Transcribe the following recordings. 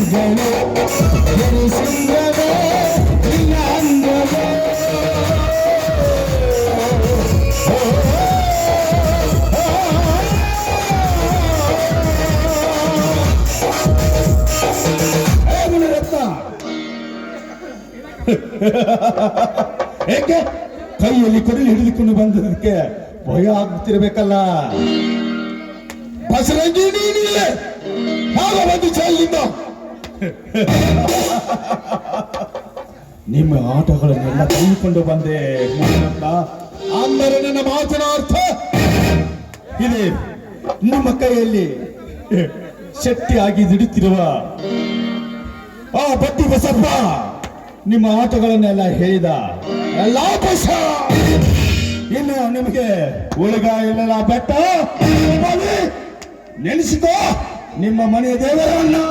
ಸಿಂಧವೇ any ಸಿಂಧವೇ ನಿನ್ನಂದವೇ ಏಕೆ? ಕೈಯಲ್ಲಿ ಕೊಡಲಿ ಹಿಡಿದುಕೊಂಡು ಬಂದದಕ್ಕೆ ಭಯ ಆಗ್ತಿರ್ಬೇಕಲ್ಲ. ಬಸರಂಗಿ ನೀನಿಲ್ಲ. ಆಗ ಬಂದು ಚಲ್ಲಿದ್ದ ನಿಮ್ಮ ಆಟಗಳನ್ನೆಲ್ಲ ತೆಗೆದುಕೊಂಡು ಬಂದೆ. ಅಂದರೆ ನನ್ನ ಮಾತಿನ ಅರ್ಥ. ಇದೆ. ನಮ್ಮ ಕೈಯಲ್ಲಿ ಆಗಿ ದುಡಿತಿರುವ ಆ ಬಟ್ಟಿ ಬಸಪ್ಪ ನಿಮ್ಮ ಆಟಗಳನ್ನೆಲ್ಲ ಹೇಳಿದ ಎಲ್ಲ ಬಸ ಇನ್ನು ನಿಮಗೆ ಉಳಗ ಎಲ್ಲ ಬೆಟ್ಟ? ನೆನೆಸಿಕೋ. ನಿಮ್ಮ ಮನೆಯ ದೇವರನ್ನು.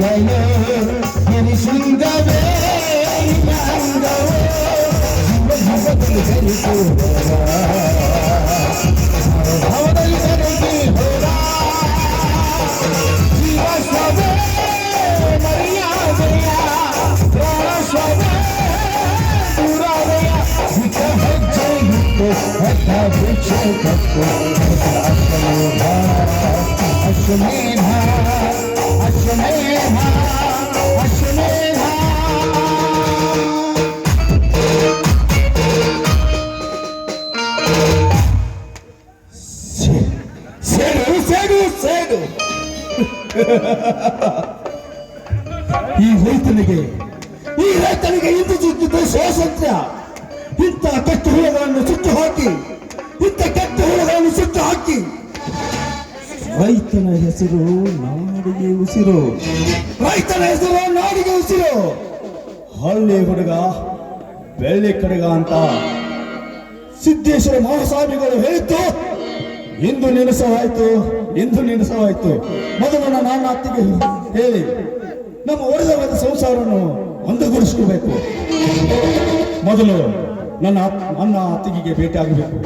গয়ে গিরিশন গাবে ইমান গাও জীব জীব দিল গরি তো ভাব দিল গরি কি হোরা জীব সবে মরিয়া গয়া প্রাণ সবে পুরা গয়া বিখ হচ্ছে তো হতা বিছে কত আসলে ভার আসলে ভার ಈ ರೈತನಿಗೆ ಈ ರೈತನಿಗೆ ಇಂದು ಸಿಕ್ಕಿದ್ದ ಸ್ವಾತಂತ್ರ್ಯ. ಇಂಥ ಕೆಟ್ಟ ಹುಳಗಳನ್ನು ಸುಟ್ಟು ಹಾಕಿ, ಇಂಥ ಕೆಟ್ಟ ಹುಳಗಳನ್ನು ಸುಟ್ಟು ಹಾಕಿ. ರೈತನ ಹೆಸರು ನಾಡಿಗೆ ಉಸಿರು. ರೈತನ ಹೆಸರು ನಾಡಿಗೆ ಉಸಿರು. ಹಳ್ಳಿ ಹುಡುಗ, ಬೆಳ್ಳಿ ಕಡೆಗ ಅಂತ ಸಿದ್ದೇಶ್ವರ ಮಹಾಸ್ವಾಮಿಗಳು ಹೇಳಿದ್ದು, ಇಂದು ನಿಲ್ಲಿಸವಾಯ್ತು ಇಂದು ನಿಲ್ಲಿಸವಾಯ್ತು ಮೊದಲು ನನ್ನ ಅತ್ತಿಗೆ ಹೇಳಿ, ನಮ್ಮ ಒಡೆದವಾದ ಸಂಸಾರವನ್ನು ಒಂದುಗೂಡಿಸ್ಕೋಬೇಕು ಮೊದಲು ನನ್ನ ಅನ್ನ ಅತ್ತಿಗೆಗೆ ಭೇಟಿ ಆಗಬೇಕು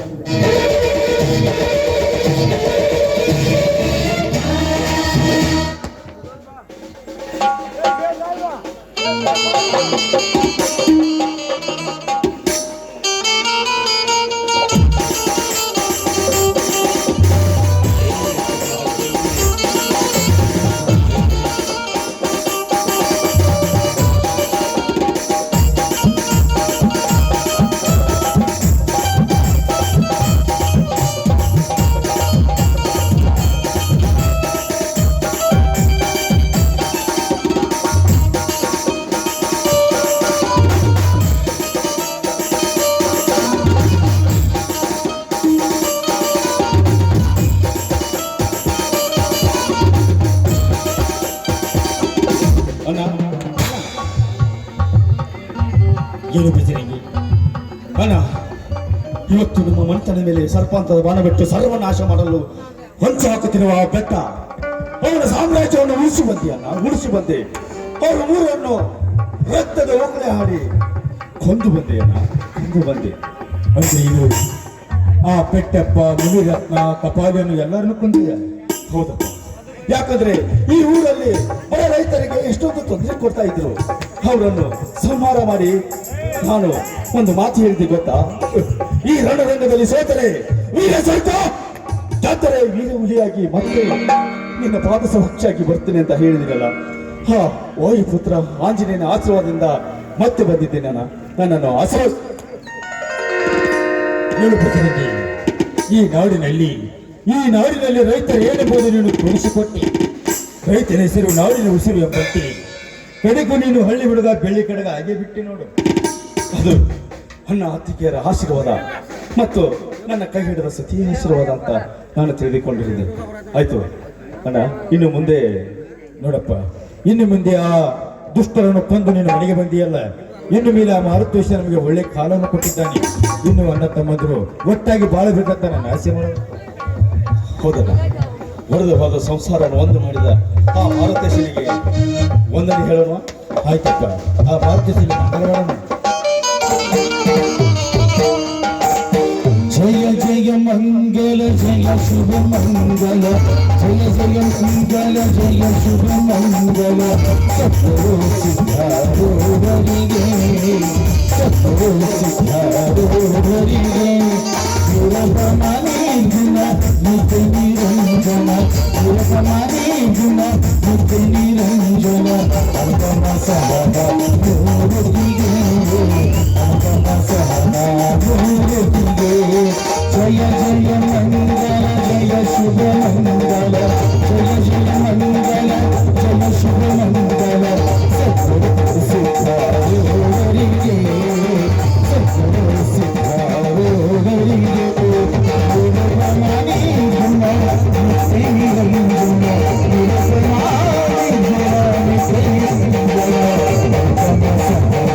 ಬಿಸಿರಂಗಿ ಅಣ್ಣ, ಇವತ್ತು ನಮ್ಮ ಮನೆತನ ಮೇಲೆ ಸರ್ಪಾಂತದ ಬಾಣ ಬಿಟ್ಟು ಸರ್ವನಾಶ ಮಾಡಲು ಹೊಂಚ ಹಾಕುತ್ತಿರುವ ಆ ಬೆಟ್ಟ, ಅವನ ಸಾಮ್ರಾಜ್ಯವನ್ನು ಉಳಿಸಿ ಬಂದೆ ಅಣ್ಣ ಉಳಿಸಿ ಬಂದೆ ಅವರ ಊರನ್ನು ರಕ್ತದ ಒಕ್ಕಳೆ ಹಾಡಿ ಕೊಂದು ಬಂದೆ ಅಣ್ಣ, ಕೊಂದು ಬಂದೆ. ಅಂದ್ರೆ ಇದು ಆ ಪೆಟ್ಟಪ್ಪ ಮುನಿರತ್ನ, ಕಪಾಲಿಯನ್ನು ಎಲ್ಲರನ್ನು ಕೊಂದಿದೆ. ಹೌದಪ್ಪ. ಯಾಕಂದ್ರೆ ಈ ಊರಲ್ಲಿ ಬಡ ರೈತರಿಗೆ ಎಷ್ಟೊಂದು ತೊಂದರೆ ಕೊಡ್ತಾ ಇದ್ರು. ಅವರನ್ನು ಸಂಹಾರ ಮಾಡಿ ನಾನು ಒಂದು ಮಾತು ಹೇಳಿದೆ ಗೊತ್ತಾ? ಈ ರಣರಂಗದಲ್ಲಿ ಸೋತರೆ ವೀರ ಸೋತ? ಜಾತರೆ ವೀರ ಹುಲಿಯಾಗಿ ಮತ್ತೆ ನಿನ್ನ ಪಾದ ಸಹಕ್ಷಾಗಿ ಬರ್ತೇನೆ ಅಂತ ಹೇಳಿದಿರಲ್ಲ. ಹಾ, ಓಯ್ ಪುತ್ರ, ಆಂಜನೇಯನ ಆಶೀರ್ವಾದದಿಂದ ಮತ್ತೆ ಬಂದಿದ್ದೇನೆ ನಾನು. ನನ್ನನ್ನು ಆಶೀರ್ವಾದ ಈ ನಾಡಿನಲ್ಲಿ ಈ ನಾಡಿನಲ್ಲಿ ರೈತರು ಏನೆಂಬುದು ನೀನು ತೋರಿಸಿಕೊಟ್ಟಿ, ರೈತನ ಹೆಸರು ನಾಡಿನ ಉಸಿರು ಎಂಬಂತೆ. ಕಡೆಗೂ ನೀನು ಹಳ್ಳಿ ಬಿಡದ ಬೆಳ್ಳಿ ಕಡೆಗ ಹಾಗೆ ಬಿಟ್ಟಿ ನೋಡು. ಅದು ನನ್ನ ಅತ್ತಿಗೆಯರ ಆಶೀರ್ವಾದ ಮತ್ತು ನನ್ನ ಕೈ ಹಿಡಿದ ಸತಿಯ ಆಶೀರ್ವಾದ ಅಂತ ನಾನು ತಿಳಿದುಕೊಂಡಿದ್ದೆ ಆಯ್ತು, ಅಣ್ಣ, ಇನ್ನು ಮುಂದೆ, ನೋಡಪ್ಪ, ಇನ್ನು ಮುಂದೆ ಆ ದುಷ್ಟರನ್ನು ಕೊಂದು ನೀನು ಮನೆಗೆ ಬಂದಿಯಲ್ಲ, ಇನ್ನು ಮೇಲೆ ಆ ಮಾರುತೇಶ ನಮಗೆ ಒಳ್ಳೆ ಕಾಲವನ್ನು ಕೊಟ್ಟಿದ್ದಾನೆ. ಇನ್ನು ಅಣ್ಣ ತಮ್ಮಂದರು ಒಟ್ಟಾಗಿ ಬಾಳಬೇಕಂತ ನಾನು ಆಸೆ ಮಾಡ ಹೌದಲ್ಲ ಹೊಡೆದು ಹೋದ ಸಂಸಾರವನ್ನು ಒಂದು ಮಾಡಿದ ಆ ಮಾರುತೇಶನಿಗೆ ಒಂದನೇ ಹೇಳೋಣ. ಆಯ್ತಪ್ಪ, ಆ ಮಾರುತೇಶನಿಗೆ ಮಂಗಳವಾರ మంగళ జయ శుభ మంగళ జయ జయ మంగళ జయ శుభ మంగళ సత్వో సిద్ధారో